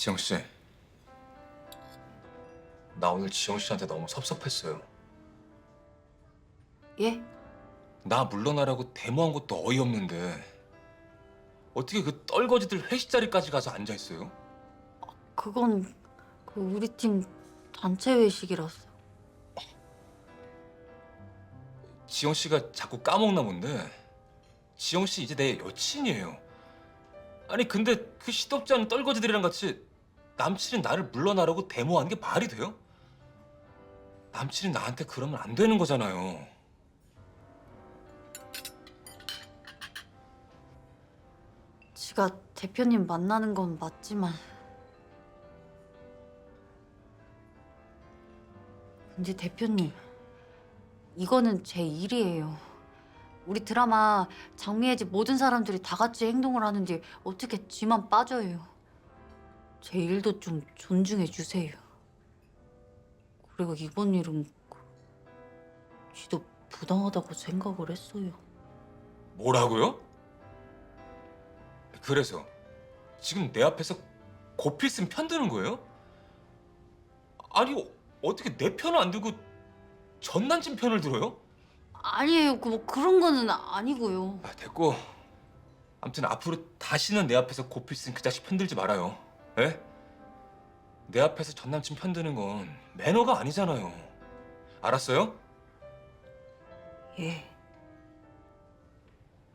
지영 씨. 나 오늘 지영 씨한테 너무 섭섭했어요. 예? 나 물러나라고 데모한 것도 어이없는데 어떻게 그 떨거지들 회식 자리까지 가서 앉아 있어요? 그건 그 우리 팀 단체 회식이라서. 지영 씨가 자꾸 까먹나 본데 지영 씨 이제 내 여친이에요. 아니 근데 그 시덥지 않은 떨거지들이랑 같이 남친이 나를 물러나라고 데모하는 게 말이 돼요? 남친이 나한테 그러면 안 되는 거잖아요. 지가 대표님 만나는 건 맞지만 근데 대표님 이거는 제 일이에요. 우리 드라마 장미의 집 모든 사람들이 다 같이 행동을 하는데 어떻게 쥐만 빠져요. 제 일도 좀 존중해 주세요. 그리고 이번 일은 쥐도 부당하다고 생각을 했어요. 뭐라고요? 그래서 지금 내 앞에서 고필승 편드는 거예요? 아니 어- 어떻게 내 편을 안 들고 전 남친 편을 들어요? 아니에요. 그뭐 그런 거는 아니고요. 아, 됐고 아무튼 앞으로 다시는 내 앞에서 고필승 그 자식 편들지 말아요 에? 내 앞에서 전 남친 편드는 건 매너가 아니잖아요 알았어요? 예.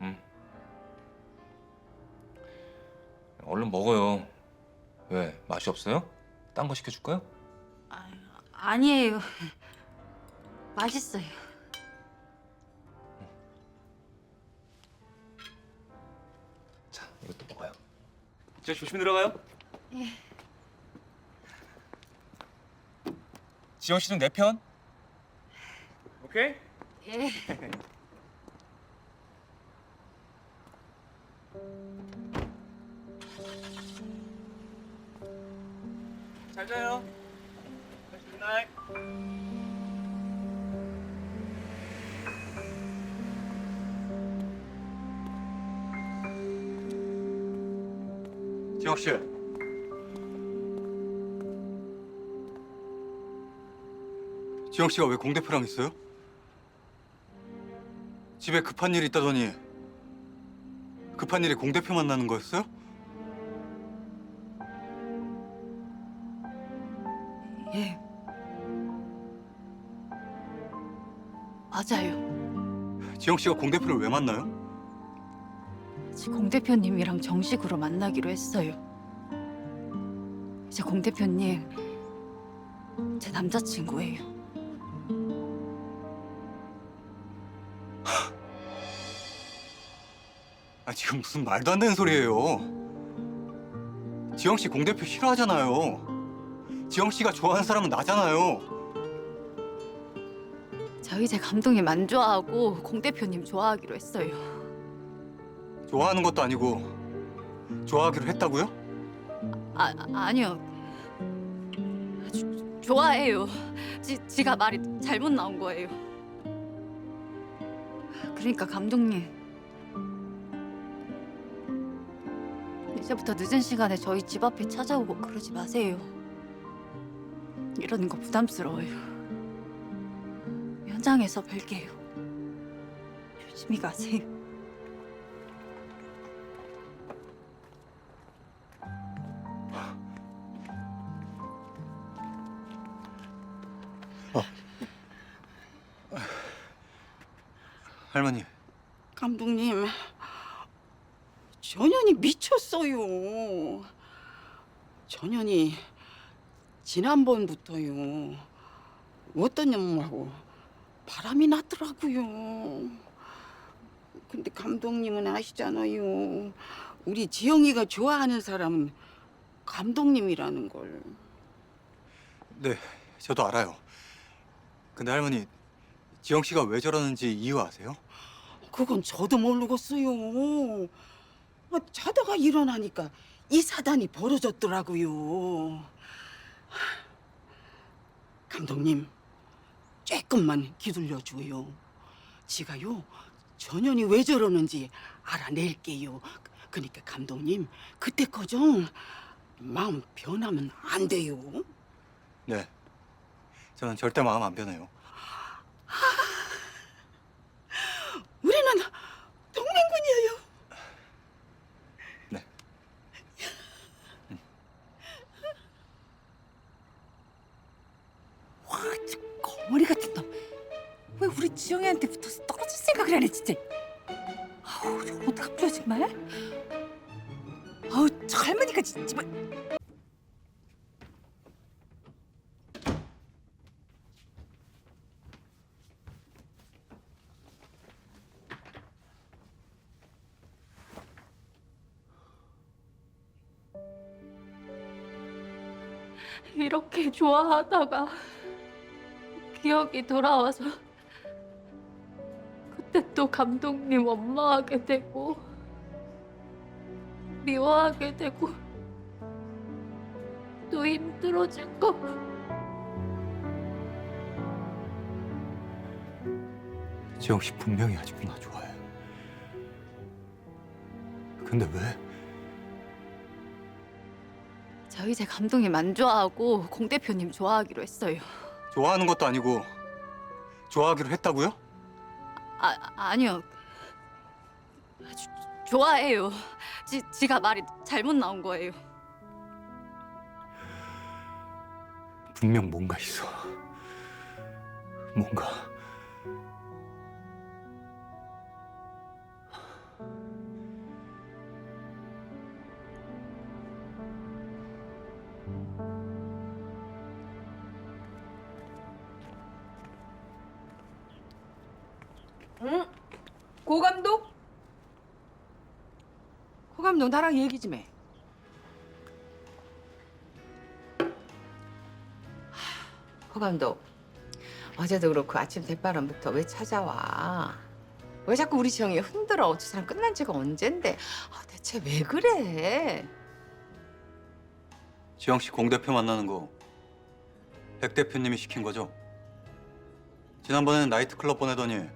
응 얼른 먹어요 왜 맛이 없어요? 딴 거 시켜줄까요? 아, 아니에요. 맛있어요. 자, 이것도 먹어요. 이제 조심히 들어가요. 예. 지영 씨는 내 편. 오케이? 예. 잘 자요. 굿나잇. 지혁 씨. 지영 씨가 왜 공대표랑 있어요? 집에 급한 일 있다더니 급한 일이 공대표 만나는 거였어요? 예. 맞아요. 지영 씨가 공대표를 왜 만나요? 공 대표님이랑 정식으로 만나기로 했어요. 이제 공 대표님 제 남자친구예요. 아 지금 무슨 말도 안 되는 소리예요. 지영 씨 공대표 싫어하잖아요. 지영 씨가 좋아하는 사람은 나잖아요. 저희 제 감독님 안 좋아하고 공 대표님 좋아하기로 했어요. 좋아하는 것도 아니고 좋아하기로 했다고요? 아 아니요. 조- 좋아해요. 지, 지가 말이 잘못 나온 거예요. 그러니까 감독님 이제부터 늦은 시간에 저희 집 앞에 찾아오고 그러지 마세요. 이러는 거 부담스러워요. 현장에서 뵐게요. 조심히 가세요. 할머니. 감독님, 전현이 미쳤어요. 전현이 지난번부터요. 어떤 놈하고 바람이 났더라고요. 근데 감독님은 아시잖아요. 우리 지영이가 좋아하는 사람은 감독님이라는 걸. 네, 저도 알아요. 근데 할머니, 지영 씨가 왜 저러는지 이유 아세요? 그건 저도 모르겠어요. 아, 자다가 일어나니까 이 사단이 벌어졌더라고요. 감독님, 조금만 기다려 줘요. 지가요, 전현이 왜 저러는지 알아낼게요. 그러니까 감독님, 그때 거정 마음 변하면 안 돼요. 네. 저는 절대 마음 안 변해요. 우리는 동맹군이에요. 네. 거머리 같은 놈. 왜 우리 지영이한테 붙어서 떨어질 생각을 하네, 진짜. 아우, 저 어떡하죠, 정말? 아우, 저 할머니가 진짜. 이렇게 좋아하다가 기억이 돌아와서 그때 또 감독님 원망하게 되고 미워하게 되고 또 힘들어진 거 지영 씨 분명히 아직도 나 좋아해. 근데 왜? 저희 제 감독님 안 좋아하고 공 대표님 좋아하기로 했어요. 좋아하는 것도 아니고 좋아하기로 했다고요? 아 아니요. 주- 좋아해요. 지 지가 말이 잘못 나온 거예요. 분명 뭔가 있어. 뭔가. 고 감독? 고 감독 나랑 얘기 좀 해. 하, 고 감독 어제도 그렇고 아침 대바람부터 왜 찾아와? 왜 자꾸 우리 지영이 흔들어? 저 사람 끝난 지가 언젠데? 아, 대체 왜 그래? 지영 씨 공 대표 만나는 거 백 대표님이 시킨 거죠? 지난번에는 나이트클럽 보내더니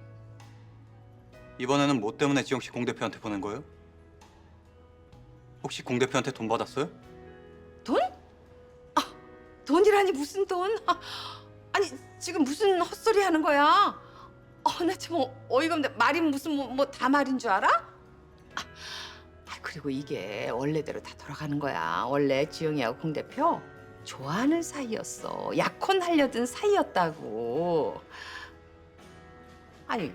이번에는 뭐 때문에 지영 씨 공 대표한테 보낸 거예요? 혹시 공 대표한테 돈 받았어요? 돈? 아, 돈이라니 무슨 돈? 아, 아니 지금 무슨 헛소리 하는 거야? 어, 나참 어이가 없네. 말이 무슨 뭐 다 말인 줄 알아? 아, 아, 그리고 이게 원래대로 다 돌아가는 거야. 원래 지영이하고 공 대표 좋아하는 사이였어. 약혼 하려던 사이였다고. 아니,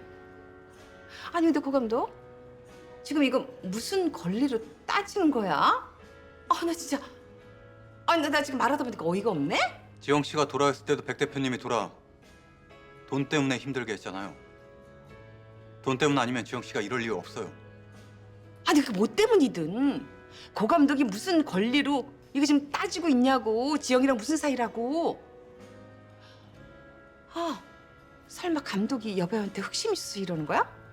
아니 근데 고 감독 지금 이거 무슨 권리로 따지는 거야? 아, 나 진짜. 아니, 나, 나 지금 말하다 보니까 어이가 없네? 지영 씨가 돌아왔을 때도 백 대표님이 돌아 돈 때문에 힘들게 했잖아요. 돈 때문 아니면 지영 씨가 이럴 이유 없어요. 아니, 그뭐 때문이든. 고 감독이 무슨 권리로 이거 지금 따지고 있냐고. 지영이랑 무슨 사이라고. 아, 설마 감독이 여배우한테 흑심 있어서 이러는 거야?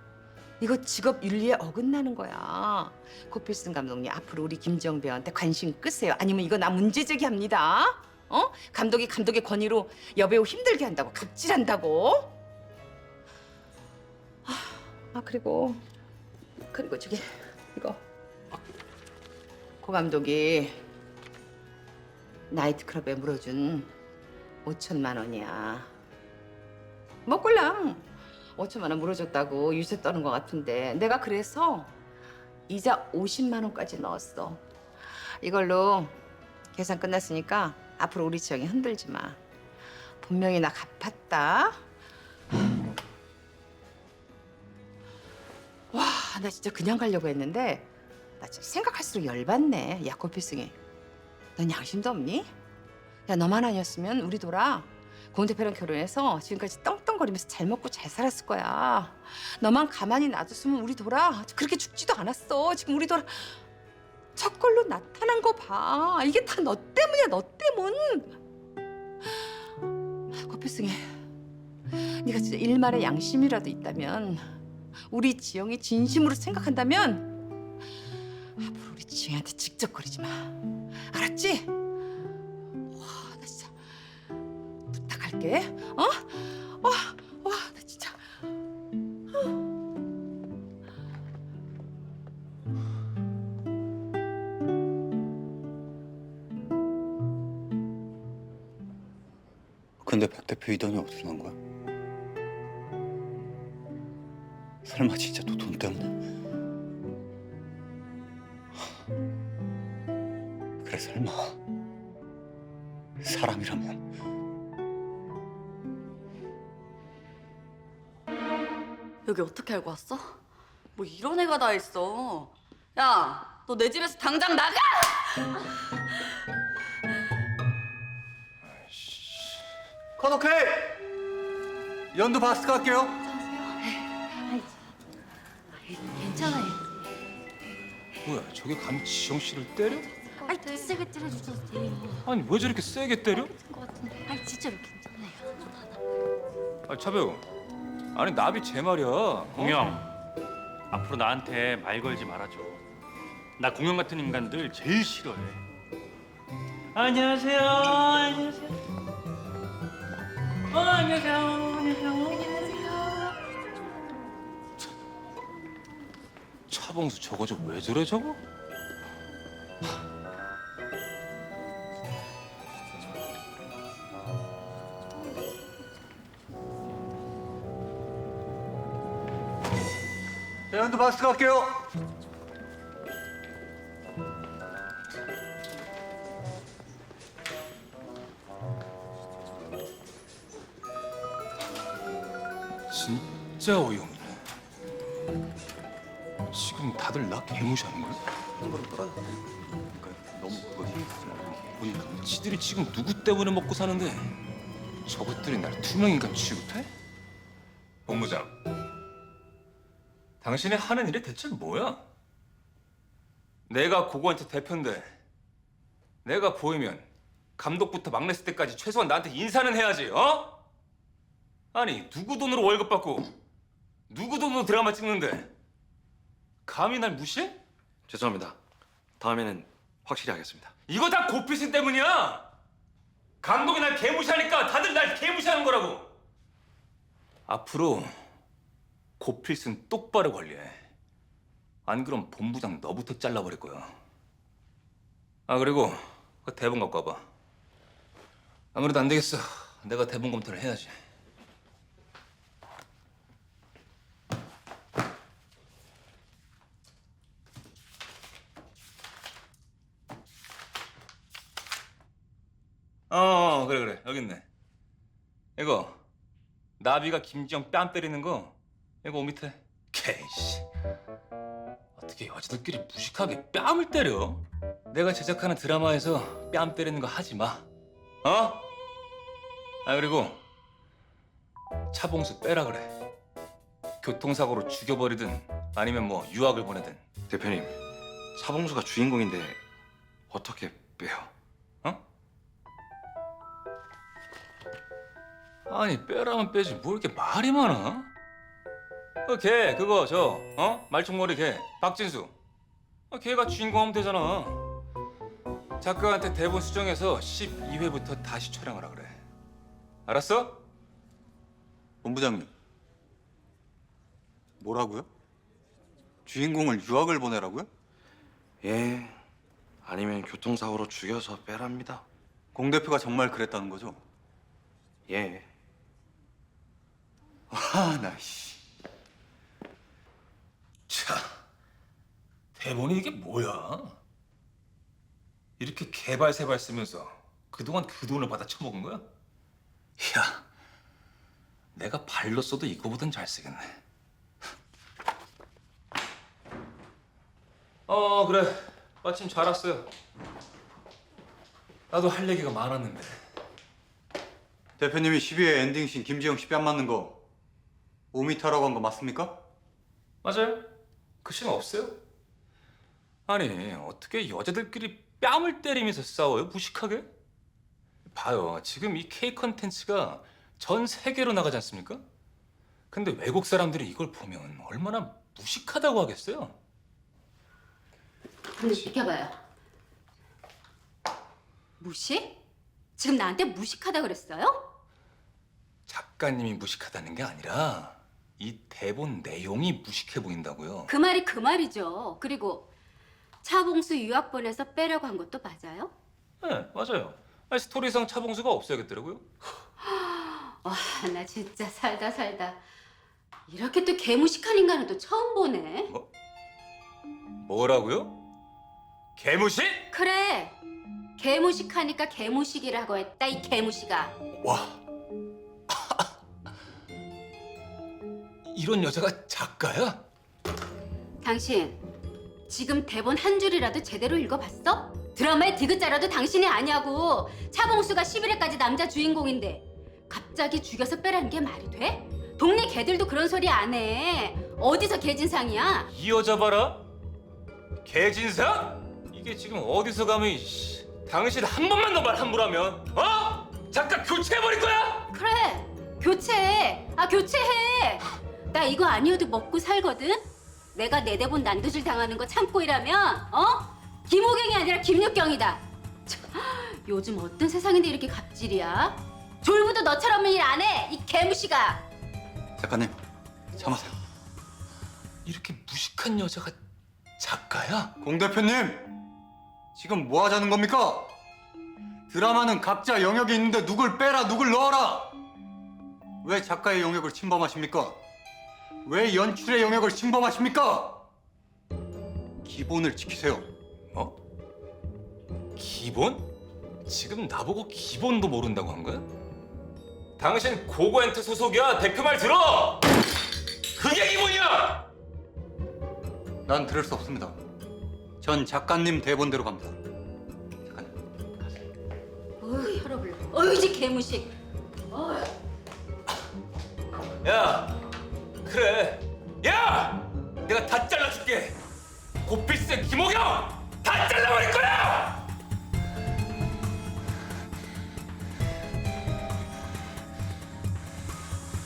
이거 직업 윤리에 어긋나는 거야. 고필승 감독님 앞으로 우리 김지영 배우한테 관심 끄세요. 아니면 이거 나 문제 제기합니다. 어? 감독이 감독의 권위로 여배우 힘들게 한다고 갑질한다고. 아, 아 그리고 그리고 저기 이거 고 감독이 나이트클럽에 물어준 5천만 원이야. 먹골랑 5천만 원 물어줬다고 유세 떠는 것 같은데 내가 그래서 이자 50만 원까지 넣었어. 이걸로 계산 끝났으니까 앞으로 우리 지영이 흔들지 마. 분명히 나 갚았다. 와, 나 진짜 그냥 가려고 했는데 나 진짜 생각할수록 열받네. 야, 고필승이. 넌 양심도 없니? 야, 너만 아니었으면 우리 돌아 공 대표랑 결혼해서 지금까지 떵떵거리면서 잘 먹고 잘 살았을 거야. 너만 가만히 놔뒀으면 우리 돌아 그렇게 죽지도 않았어. 지금 우리 돌아 첫 걸로 나타난 거 봐. 이게 다 너 때문이야, 너 때문. 고필승이, 네가 진짜 일말의 양심이라도 있다면 우리 지영이 진심으로 생각한다면 앞으로 우리 지영이한테 직접 거리지 마. 알았지? 갈게. 어? 어? 와, 나 진짜. 근데 백 대표 이 돈이 어디서 난 거야? 설마 진짜 또 돈 때문에? 그래 설마 사람이라면 여기 어떻게 알고 왔어? 뭐 이런 애가 다 있어. 야, 너 내 집에서 당장 나가! 컷 오케이! 연두 바스트 갈게요 괜찮아요. 뭐야 저게 감히 지영 씨를 때려? 아이 더 세게 때려주셔도 돼요. 아니 왜 저렇게 세게 때려? 것 같은데. 아이 진짜로 괜찮아요. 아 차배우 아니 나비 제 말이야. 어? 공영 앞으로 나한테 말 걸지 말아줘. 나 공영 같은 인간들 제일 싫어해. 안녕하세요. 안녕하세요. 어 안녕하세요. 안녕하세요. 차봉수 저거 저왜 저래 저거? 자, 연두 바스트 갈게요 진짜 어이없네 지금 다들 나 개무시하는 거야? 너무 그거 힘 쓰지 말고 보니까 지들이 지금 누구 때문에 먹고 사는데 저것들이 날 투명 인간 취급해? 본부장 당신이 하는 일이 대체 뭐야? 내가 고거한테 대표인데 내가 보이면 감독부터 막냈을 때까지 최소한 나한테 인사는 해야지 어? 아니 누구 돈으로 월급 받고 누구 돈으로 드라마 찍는데 감히 날 무시해? 죄송합니다. 다음에는 확실히 하겠습니다. 이거 다 고필승 때문이야. 감독이 날 개무시하니까 다들 날 개무시하는 거라고. 앞으로 고필승 똑바로 관리해. 안 그럼 본부장 너부터 잘라버릴 거야. 아 그리고 그 대본 갖고 와봐. 아무래도 안 되겠어. 내가 대본 검토를 해야지. 어 그래 그래 여기 있네 이거 나비가 김지영 뺨 때리는 거 이거 옷 밑에 개이씨 어떻게 여자들끼리 무식하게 뺨을 때려 내가 제작하는 드라마에서 뺨 때리는 거 하지 마 어? 아 그리고 차봉수 빼라 그래 교통사고로 죽여버리든 아니면 뭐 유학을 보내든 대표님, 차봉수가 주인공인데 어떻게 빼요? 어? 아니 빼라면 빼지 뭐 이렇게 말이 많아? 어, 걔 그거 저 어? 말총머리 걔 박진수 어, 걔가 주인공 하면 되잖아 작가한테 대본 수정해서 12회부터 다시 촬영하라 그래 알았어? 본부장님 뭐라고요? 주인공을 유학을 보내라고요? 예. 아니면 교통사고로 죽여서 빼랍니다. 공 대표가 정말 그랬다는 거죠? 예. 아 나 씨. 자 대본이 이게 뭐야? 이렇게 개발세발 쓰면서 그동안 그 돈을 받아 처먹은 거야? 야 내가 발로 써도 이거보단 잘 쓰겠네 어 그래 마침 잘 왔어요 나도 할 얘기가 많았는데 대표님이 12회 엔딩씬 김지영 씨 뺨 맞는 거 5미터라고 한 거 맞습니까? 맞아요 그씬 없어요? 아니 어떻게 여자들끼리 뺨을 때리면서 싸워요 무식하게? 봐요 지금 이 K 컨텐츠가 전 세계로 나가지 않습니까? 근데 외국 사람들이 이걸 보면 얼마나 무식하다고 하겠어요? 근데 비켜봐요. 무시? 지금 나한테 무식하다 그랬어요? 작가님이 무식하다는 게 아니라 이 대본 내용이 무식해 보인다고요. 그 말이 그 말이죠. 그리고 차봉수 유학 보내서 빼라고 한 것도 맞아요? 네, 맞아요. 아니, 스토리상 차봉수가 없어야겠더라고요. 와, 나 진짜 살다 살다 이렇게 또 개무식한 인간은 또 처음 보네. 뭐라고요? 개무식? 그래, 개무식하니까 개무식이라고 했다 이 개무식아. 와. 이런 여자가 작가야? 당신 지금 대본 한 줄이라도 제대로 읽어봤어? 드라마의 디귿자라도 당신이 아냐고. 차봉수가 11회까지 남자 주인공인데 갑자기 죽여서 빼라는 게 말이 돼? 동네 개들도 그런 소리 안 해. 어디서 개진상이야? 이 여자 봐라. 개진상? 이게 지금 어디서 감히 씨, 당신 한 번만 더 말 함부로 하면 어? 잠깐 교체해버릴 거야? 그래 교체해 아 교체해 나 이거 아니어도 먹고 살거든 내가 내 대본 난도질 당하는 거 참고 일하면 어? 김호경이 아니라 김육경이다 참, 요즘 어떤 세상인데 이렇게 갑질이야 졸부도 너처럼 일 안 해 이 개무시가 작가님 참으세요. 이렇게 무식한 여자가 작가야? 공 대표님 지금 뭐 하자는 겁니까? 드라마는 각자 영역이 있는데 누굴 빼라 누굴 넣어라 왜 작가의 영역을 침범하십니까? 왜 연출의 영역을 침범하십니까? 기본을 지키세요 어? 기본? 지금 나보고 기본도 모른다고 한 거야? 당신 고고엔트 소속이야 대표 말 들어! 그게 기본이야! 난 들을 수 없습니다 전 작가님 대본대로 갑니다 작가님 어휴 혈압을 어휴 이제 개무식 어휴. 야 그래. 야! 내가 다 잘라줄게. 그 고필스 김호경 다 잘라버릴 거야!